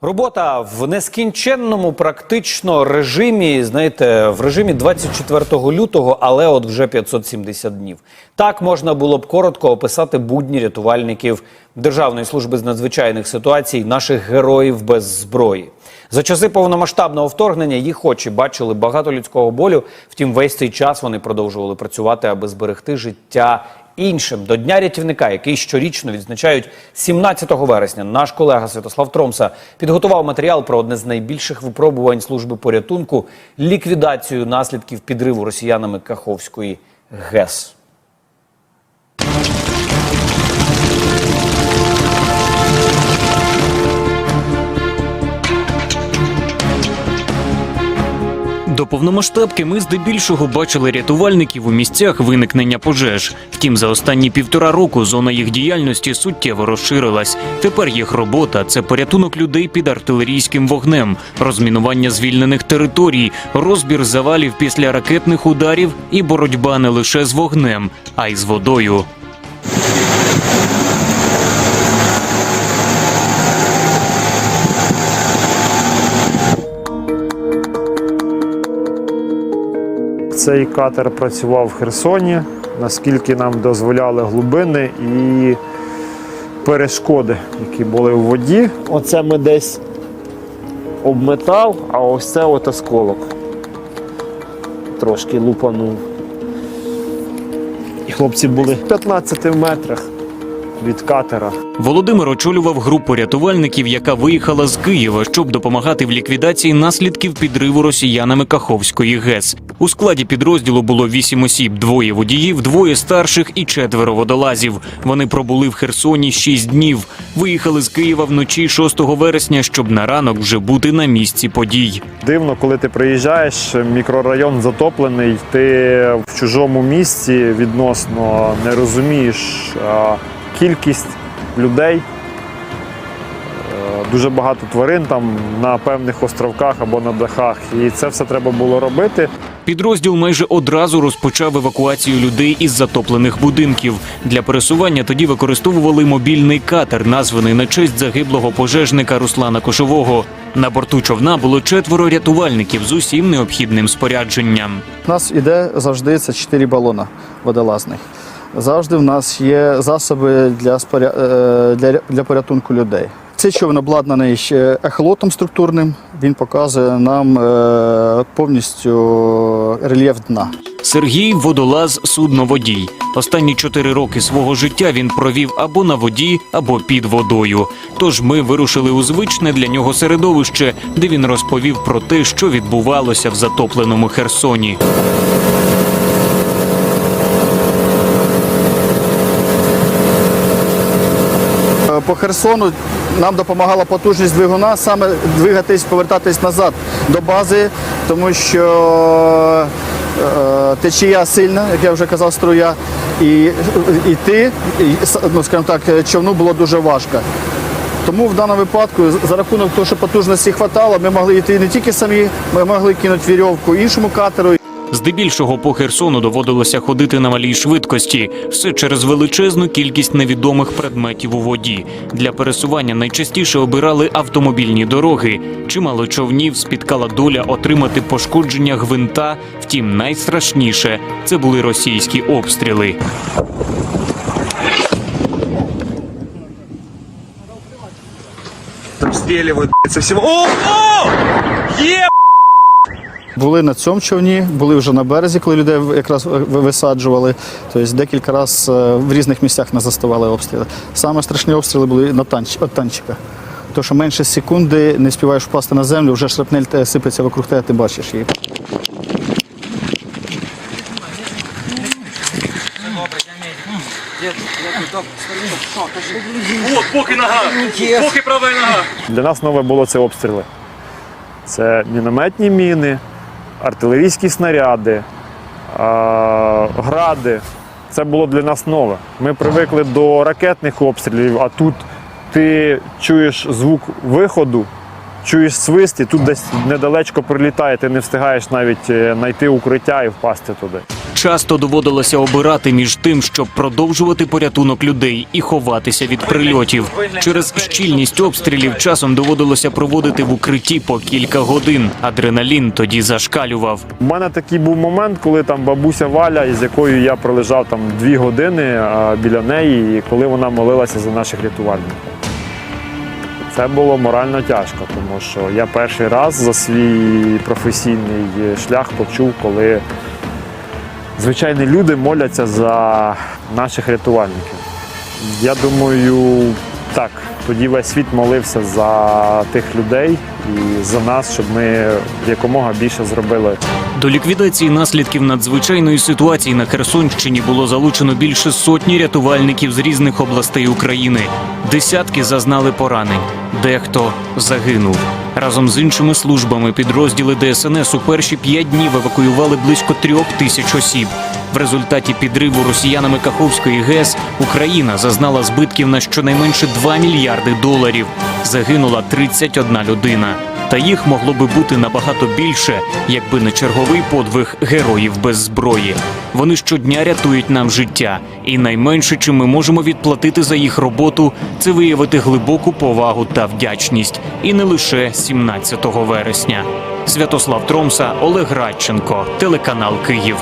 Робота в нескінченному практично режимі, знаєте, в режимі 24 лютого, але от вже 570 днів. Так можна було б коротко описати будні рятувальників Державної служби з надзвичайних ситуацій, наших героїв без зброї. За часи повномасштабного вторгнення їх очі бачили багато людського болю. Втім, весь цей час вони продовжували працювати, аби зберегти життя іншим. До Дня рятівника, який щорічно відзначають 17 вересня, наш колега Святослав Тромса підготував матеріал про одне з найбільших випробувань служби порятунку ліквідацію наслідків підриву росіянами Каховської ГЕС. До повномасштабки ми здебільшого бачили рятувальників у місцях виникнення пожеж. Втім, за останні півтора року зона їх діяльності суттєво розширилась. Тепер їх робота це порятунок людей під артилерійським вогнем, розмінування звільнених територій, розбір завалів після ракетних ударів і боротьба не лише з вогнем, а й з водою. Цей катер працював в Херсоні, наскільки нам дозволяли глибини і перешкоди, які були в воді. Оце ми десь обметав, а ось це от осколок. Трошки лупанув. І хлопці були в 15 метрах від катера. Володимир очолював групу рятувальників, яка виїхала з Києва, щоб допомагати в ліквідації наслідків підриву росіянами Каховської ГЕС. У складі підрозділу було вісім осіб: двоє водіїв, двоє старших і четверо водолазів. Вони пробули в Херсоні шість днів. Виїхали з Києва вночі 6 вересня, щоб на ранок вже бути на місці подій. Дивно, коли ти приїжджаєш, мікрорайон затоплений, ти в чужому місці відносно не розумієш кількість людей. Е, Дуже багато тварин там на певних островках або на дахах. І це все треба було робити. Підрозділ майже одразу розпочав евакуацію людей із затоплених будинків. Для пересування тоді використовували мобільний катер, названий на честь загиблого пожежника Руслана Кошового. На борту човна було четверо рятувальників з усім необхідним спорядженням. У нас іде завжди це 4 балона водолазних. Завжди в нас є засоби для, споря... е, для, для порятунку людей. Цей човен обладнаний ще ехолотом структурним. Він показує нам е, повністю рельєф дна. Сергій водолаз судноводій. Останні чотири роки свого життя він провів або на воді, або під водою. Тож ми вирушили у звичне для нього середовище, де він розповів про те, що відбувалося в затопленому Херсоні. По Херсону нам допомагала потужність двигуна саме двигатись, повертатись назад до бази, тому що е, течія сильна, як я вже казав, струя, і йти, ну, скажімо так, човну було дуже важко. Тому в даному випадку, за рахунок того, що потужності хватало, ми могли йти не тільки самі, ми могли кинути вірьовку іншому катеру. Здебільшого по Херсону доводилося ходити на малій швидкості, все через величезну кількість невідомих предметів у воді. Для пересування найчастіше обирали автомобільні дороги. Чимало човнів спіткала доля отримати пошкодження гвинта. Втім, найстрашніше це були російські обстріли. Блядь, со всего. О! О! Е! Були на цьому човні, були вже на березі, коли людей якраз висаджували. Тобто декілька разів в різних місцях нас заставали обстріли. Саме страшні обстріли були на танч, від танчика. Тому що менше секунди не співаєш впасти на землю, вже шрапнель сипеться вокруг тебе, ти бачиш її. Вот, бок и нога. Бок и правая нога. Для нас нове було це обстріли. Це мінометні міни, артилерійські снаряди, гради. Це було для нас нове. Ми привикли до ракетних обстрілів, а тут ти чуєш звук виходу чуєш свист, і тут десь недалечко прилітає, ти не встигаєш навіть е, знайти укриття і впасти туди. Часто доводилося обирати між тим, щоб продовжувати порятунок людей і ховатися від прильотів. Через щільність обстрілів часом доводилося проводити в укритті по кілька годин. Адреналін тоді зашкалював. У мене такий був момент, коли там бабуся Валя, із якою я пролежав там дві години біля неї, і коли вона молилася за наших рятувальників. Це було морально тяжко, тому що я перший раз за свій професійний шлях почув, коли звичайні люди моляться за наших рятувальників. Я думаю, так, тоді весь світ молився за тих людей і за нас, щоб ми якомога більше зробили. До ліквідації наслідків надзвичайної ситуації на Херсонщині було залучено більше сотні рятувальників з різних областей України. Десятки зазнали поранень, дехто загинув. Разом з іншими службами підрозділи ДСНС у перші п'ять днів евакуювали близько трьох тисяч осіб. В результаті підриву росіянами Каховської ГЕС Україна зазнала збитків на щонайменше 2 мільярди доларів. Загинула 31 людина. Та їх могло би бути набагато більше, якби не черговий подвиг героїв без зброї. Вони щодня рятують нам життя, і найменше, чим ми можемо відплатити за їх роботу, це виявити глибоку повагу та вдячність. І не лише 17 вересня. Святослав Тромса, Олег Радченко, телеканал Київ.